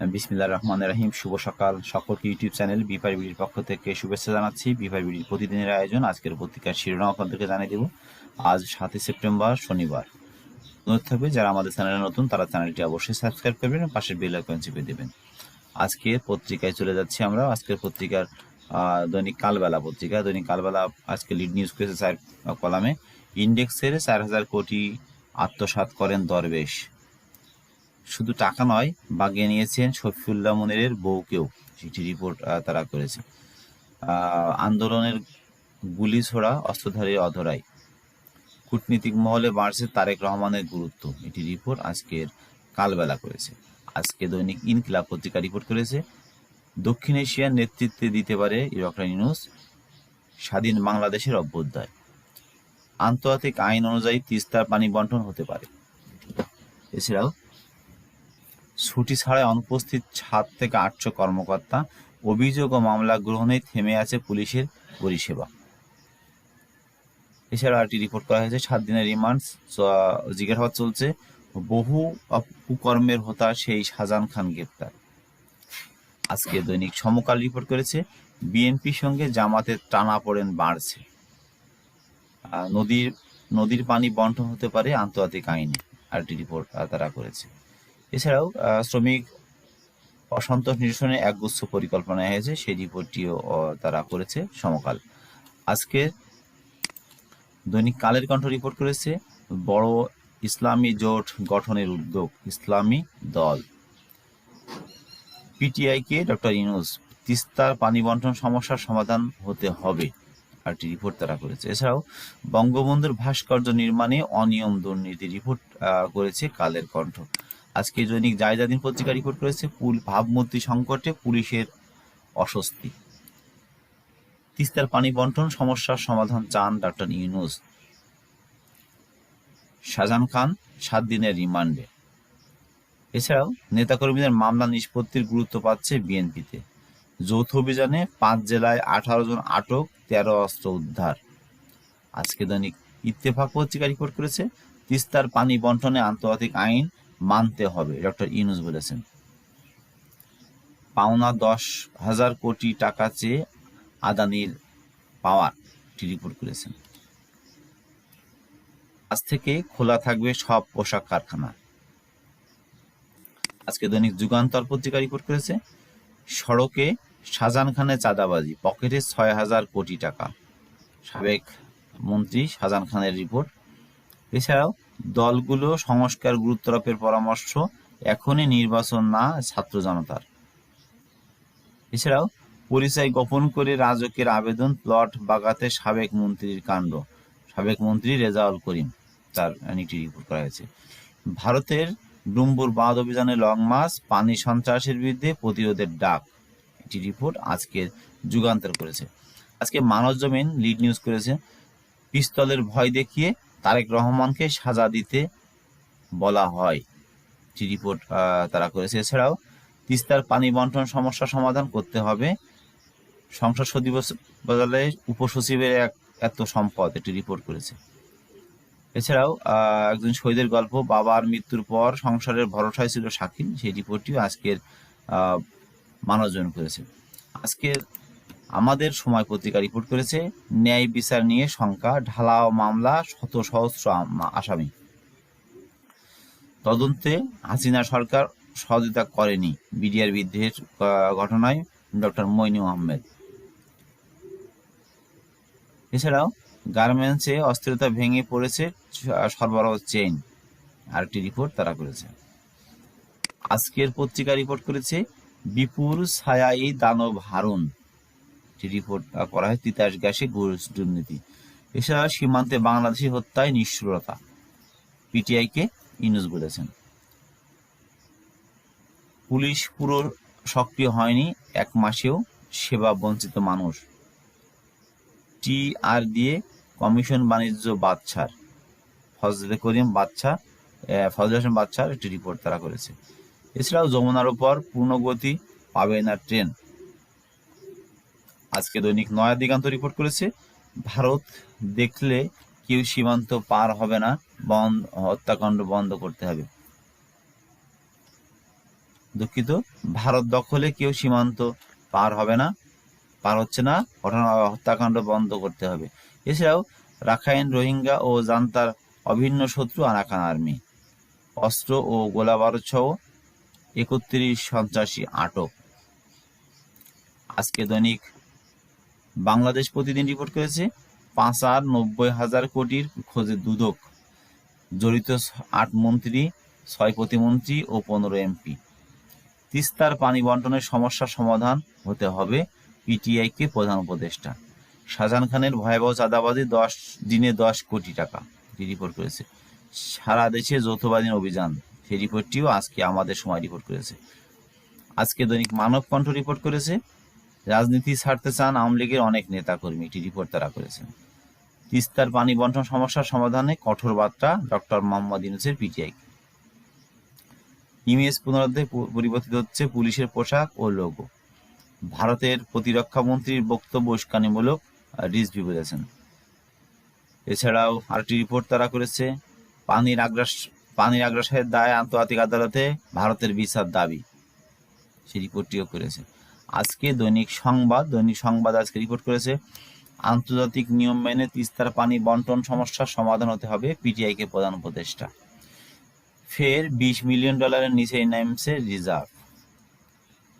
বিসমিল্লাহ রহমান রাহিম, শুভ সকাল। সকলকে ইউটিউব চ্যানেল বিপার বিডির পক্ষ থেকে শুভেচ্ছা জানাচ্ছি। বিপার বিডির প্রতিদিনের আয়োজন, আজকের পত্রিকার শিরোনাম আপনাদেরকে জানিয়ে দেব। আজ সাতই সেপ্টেম্বর, শনিবার। অনুরোধ থাকবে, যারা আমাদের চ্যানেলে নতুন, তারা চ্যানেলটি অবশ্যই সাবস্ক্রাইব করবেন পাশের বেল আইকন চেপে দেবেন। আজকে পত্রিকায় চলে যাচ্ছি আমরা। আজকের পত্রিকার দৈনিক কালবেলা পত্রিকা। দৈনিক কালবেলা আজকে লিড নিউজ করেছে চার কলামে। ইন্ডেক্সের চার হাজার কোটি আত্মসাৎ করেন দরবেশ। শুধু টাকা নয়, বাগিয়ে নিয়েছেন শফিউল্লাহ মনিরের বউকেও। চিঠি রিপোর্ট তারা করেছে। আন্দোলনের গুলি ছোড়া, অস্ত্রধারী অধরাই। কূটনীতিক মহলে বাড়ছে তারেক রহমানের গুরুত্ব। এটি রিপোর্ট আজকের কালবেলা করেছে। আজকে দৈনিক ইনকিলাব পত্রিকা রিপোর্ট করেছে, দক্ষিণ এশিয়ার নেতৃত্বে দিতে পারে ডক্টর ইউনুস স্বাধীন বাংলাদেশের অভ্যুদয়। আন্তর্জাতিক আইন অনুযায়ী তিস্তার পানি বন্টন হতে পারে। এছাড়াও ছুটি ছাড়াই অনুপস্থিত সাত থেকে আটশো কর্মকর্তা, অভিযোগ ও মামলা গ্রহণে থেমে আছে পুলিশের পরিষেবা। এছাড়া আরেকটি রিপোর্ট করা হয়েছে, সাত দিনের রিমান্ড জিজ্ঞাসাবাদ চলছে, বহু কুকর্মের হোতা সেই শাহজাহান খান গ্রেপ্তার। আজকে দৈনিক সমকাল রিপোর্ট করেছে, বিএনপির সঙ্গে জামাতের টানা পড়েন বাড়ছে নদীর নদীর পানি বন্টন হতে পারে আন্তর্জাতিক আইনে, আরেকটি রিপোর্ট তারা করেছে। এছাড়াও শ্রমিক অসন্তোষ নিরসনে একগুচ্ছ পরিকল্পনা হয়েছে, সেই রিপোর্টটিও তারা করেছে সমকাল। আজকে দৈনিক কালের কণ্ঠ রিপোর্ট করেছে, বড় ইসলামী জোট গঠনের উদ্যোগ, ইসলামী দল। পিটিআইকে ডক্টর ইউনুস তিস্তার পানি বন্টন সমস্যার সমাধান হতে হবে আরটি রিপোর্ট তারা করেছে। এছাড়াও, বঙ্গবন্ধুর ভাস্কর্য নির্মাণে অনিয়ম দুর্নীতি রিপোর্ট করেছে কালের কণ্ঠ। আজকে দৈনিক জায়জাদিন পত্রিকা রিপোর্ট করেছে, পুল ভাবমূর্তি সংকটে পুলিশের অস্বস্তি। তিস্তার পানি বন্টন, সমস্যার সমাধান চান ডক্টর ইউনুস। শাহজাহান খান, সাত দিনের রিমান্ডে। এছাড়াও নেতাকর্মীদের মামলা নিষ্পত্তির গুরুত্ব পাচ্ছে বিএনপিতে। যৌথ অভিযানে পাঁচ জেলায় আঠারো জন আটক, তেরো অস্ত্র উদ্ধার। আজকে দৈনিক ইত্তেফাক পত্রিকা রিপোর্ট করেছে, তিস্তার পানি বন্টনে আন্তর্জাতিক আইন মানতে হবে, ডক্টর ইউনুস বলেছেন। পাওনা দশ হাজার কোটি টাকা চেয়ে আদানির পাওয়ার রিপোর্ট করেছেন। আজ থেকে খোলা থাকবে সব পোশাক কারখানা। আজকে দৈনিক যুগান্তর পত্রিকা রিপোর্ট করেছে, সড়কে শাহজাহান খানের চাঁদাবাজি, পকেটে ছয় হাজার কোটি টাকা। সাবেক মন্ত্রী শাহজাহান খানের রিপোর্ট এছাড়াও দলগুলো সংস্কার গুরুত্বারোপের পরামর্শ এখনই নির্বাচন না, ছাত্র জনতার। এছাড়াও পরিচয় গোপন করে রাজকের আবেদন প্লট বাগাতে সাবেক মন্ত্রীর কাণ্ড। সাবেক মন্ত্রী রেজাউল করিম তার একটি রিপোর্ট করা হয়েছে। ভারতের ডুম্বুর বাঁধ অভিযানে লং মাস পানি সন্ত্রাসের বিরুদ্ধে প্রতিরোধের ডাক। একটি রিপোর্ট আজকে যুগান্তর করেছে। আজকে মানব জমিন লিড নিউজ করেছে। পিস্তলের ভয় দেখিয়ে তারেক রহমানকে সাজা দিতে বলা হয়। রিপোর্ট তারা করেছে। এছাড়াও তিস্তার পানি বন্টন সমস্যা সমাধান করতে হবে। সংসদ সচিব বদলে উপসচিবের এক এত সম্পদ একটি রিপোর্ট করেছে। এছাড়াও একজন শহীদের গল্প বাবার মৃত্যুর পর সংসারের ভরসায় ছিল শাকিল। সেই রিপোর্টটিও আজকের আহ, মানবজন করেছে আজকের আমাদের সময় পত্রিকা রিপোর্ট করেছে, ন্যায় বিচার নিয়ে শঙ্কা, ঢালাও মামলা শত সহস্র আসামি। তদন্তে হাসিনা সরকার সহযোগিতা করেনি বিডিআর বিদ্রোহের ঘটনায় ডক্টর মইনু আহমেদ। এছাড়াও গার্মেন্টসে অস্থিরতা ভেঙে পড়েছে সরবরাহ চেইন আরেকটি রিপোর্ট তারা করেছে। আজকের পত্রিকা রিপোর্ট করেছে বিপুল ছায়াই দানব হারুন। একটি রিপোর্ট করা হয়, তিতাস গ্যাসে ঘুষ দুর্নীতি। এছাড়া সীমান্তে বাংলাদেশি হত্যায় নিষ্ঠুরতা। পিটিআইকে ইউনুস বলেছেন। পুলিশ পুরো সক্রিয় হয়নি, এক মাসেও সেবা বঞ্চিত মানুষ। টি আর দিয়ে কমিশন বাণিজ্য বাদশার, ফজলে করিম বাদশা ফজলে হোসেন বাদশার একটি রিপোর্ট তারা করেছে। এছাড়াও যমুনার উপর পূর্ণগতি পাবে না ট্রেন। আজকে দৈনিক নয়া দিগান্ত রিপোর্ট করেছে, ভারত দেখলে কেউ সীমান্ত পার হবে না বন্ধ হত্যাকাণ্ড বন্ধ করতে হবে। দুঃখিত, ভারত দখলে কেউ সীমান্ত পার হবে না, পার হচ্ছে না হত্যাকাণ্ড বন্ধ করতে হবে। এছাড়াও, রাখাইন রোহিঙ্গা ও জান্তার অভিন্ন শত্রু আরাকান আর্মি। অস্ত্র ও গোলাবারুদ সহ একত্রিশ সন্ত্রাসী আটক। আজকে দৈনিক বাংলাদেশ প্রতিদিন রিপোর্ট করেছে পাঁচ আর নব্বই হাজার কোটির খোঁজে দুদক। জড়িত আট মন্ত্রী, ছয় প্রতিমন্ত্রী ও পনেরো এমপি। তিস্তার পানি বন্টনের সমস্যার সমাধান হতে হবে পিটিআইকে প্রধান উপদেষ্টা। শাহজাহান খানের ভয়াবহ চাঁদাবাজি দশ, দিনে দশ কোটি টাকা রিপোর্ট করেছে। সারা দেশে যৌথবাদী অভিযান, সেই রিপোর্টটিও আজকে আমাদের সময় রিপোর্ট করেছে। আজকে দৈনিক মানব কণ্ঠ রিপোর্ট করেছে। রাজনীতি ছাড়তে চান আওয়ামী লীগের অনেক নেতাকর্মী এটি রিপোর্ট তারা করেছেন। তিস্তার পানি বন্টন সমস্যার সমাধানে কঠোর বার্তা ডক্টর মোহাম্মদ ইউনুসের পিটিআই ইমেজ পুনরুদ্ধার পরিবর্তিত হচ্ছে পুলিশের পোশাক ও লোগো ভারতের প্রতিরক্ষা মন্ত্রীর বক্তব্য উস্কানিমূলক রিজভি বলেছেন। এছাড়াও আরেকটি রিপোর্ট তারা করেছে, পানির আগ্রাস, পানির আগ্রাসের দায় আন্তর্জাতিক আদালতে ভারতের বিচার দাবি। সেই রিপোর্টটিও করেছে। আজকে দৈনিক সংবাদ দৈনিক সংবাদ আজকে রিপোর্ট করেছে, আন্তর্জাতিক নিয়ম মেনে তিস্তার পানি বন্টন সমস্যার সমাধান হতে হবে পিটিআই কে প্রধান উপদেষ্টা। ফের বিশ মিলিয়ন ডলারের নিচে নামছে রিজার্ভ।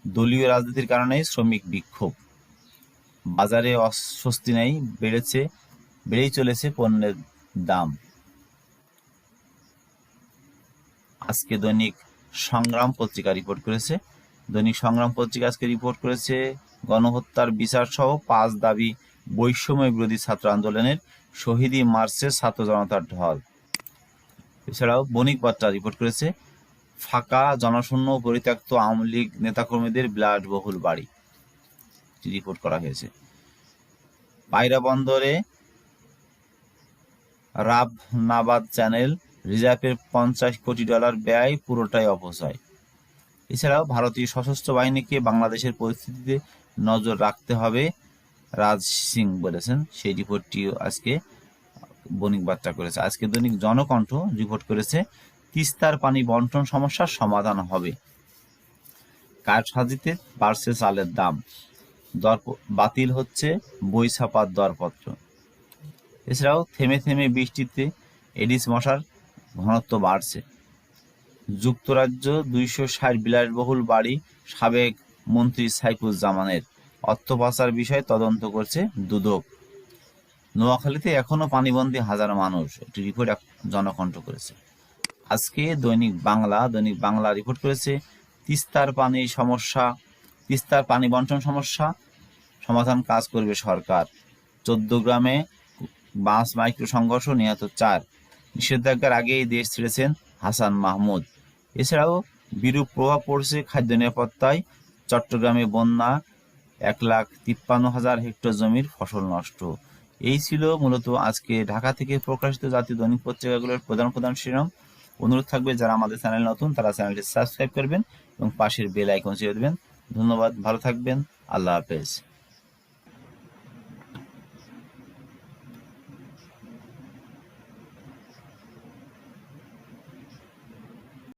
দলীয় রাজনীতির কারণে শ্রমিক বিক্ষোভ। বাজারে অস্বস্তি নেই, বেড়েছে, বেড়েই চলেছে পণ্যের দাম। আজকে দৈনিক সংগ্রাম পত্রিকা রিপোর্ট করেছে দৈনিক সংগ্রাম পত্রিকা আজকে রিপোর্ট করেছে, গণহত্যার বিচার সহ পাঁচ দাবি বৈষম্য বিরোধী ছাত্র আন্দোলনের শহীদী মার্চের ছাত্র জনতার ঢল। এছাড়াও বণিক বার্তা রিপোর্ট করেছে, ফাঁকা, জনশূন্য পরিত্যক্ত আওয়ামী লীগ নেতাকর্মীদের বিলাসবহুল বাড়ি। রিপোর্ট করা হয়েছে। পায়রা বন্দরে রাব নাবাদ চ্যানেল রিজার্ভের পঞ্চাশ কোটি ডলার ব্যয় পুরোটাই অপচয়। এছাড়াও ভারতীয় সশস্ত্র বাহিনীকে বাংলাদেশের পরিস্থিতিতে নজর রাখতে হবে। রাজ সিং বলেছেন, সেই রিপোর্টটিও আজকে বণিক বার্তা করেছে। আজকে দৈনিক জনকণ্ঠ রিপোর্ট করেছে, তিস্তার পানি বন্টন সমস্যার সমাধান হবে। কারসাজিতে বাড়ছে চালের দাম। দর বাতিল হচ্ছে বই ছাপার দরপত্র। এছাড়াও থেমে থেমে বৃষ্টিতে এডিস মশার ঘনত্ব বাড়ছে। যুক্তরাজ্য দুইশো ষাট বিলাসবহুল বাড়ি সাবেক মন্ত্রী সাইফুজ্জামানের অর্থ পাচার বিষয়ে তদন্ত করছে দুদক। নোয়াখালীতে এখনও পানিবন্দী হাজার মানুষ একটি রিপোর্ট জনকণ্ঠ করেছে। আজকে দৈনিক বাংলা দৈনিক বাংলা রিপোর্ট করেছে, তিস্তার পানি সমস্যা, তিস্তার পানি বন্টন সমস্যা, সমাধান কাজ করবে সরকার। চোদ্দ গ্রামে বাস মাইক্রো সংঘর্ষ নিহত চার। নিষেধাজ্ঞার আগেই দেশ ছেড়েছেন হাসান মাহমুদ। এছাড়াও বিরূপ প্রভাব পড়ছে খাদ্য নিরাপত্তায়। চট্টগ্রামে বন্যা এক লাখ তিপ্পান্ন হাজার হেক্টর জমির ফসল নষ্ট। এই ছিল মূলত আজকে ঢাকা থেকে প্রকাশিত জাতীয় দৈনিক পত্রিকাগুলোর প্রধান প্রধান শিরোনাম। অনুরোধ থাকবে যারা আমাদের চ্যানেল নতুন, তারা চ্যানেলটি সাবস্ক্রাইব করবেন এবং পাশের বেল আইকন ছেড়ে দেবেন। ধন্যবাদ, ভালো থাকবেন, আল্লাহ হাফেজ।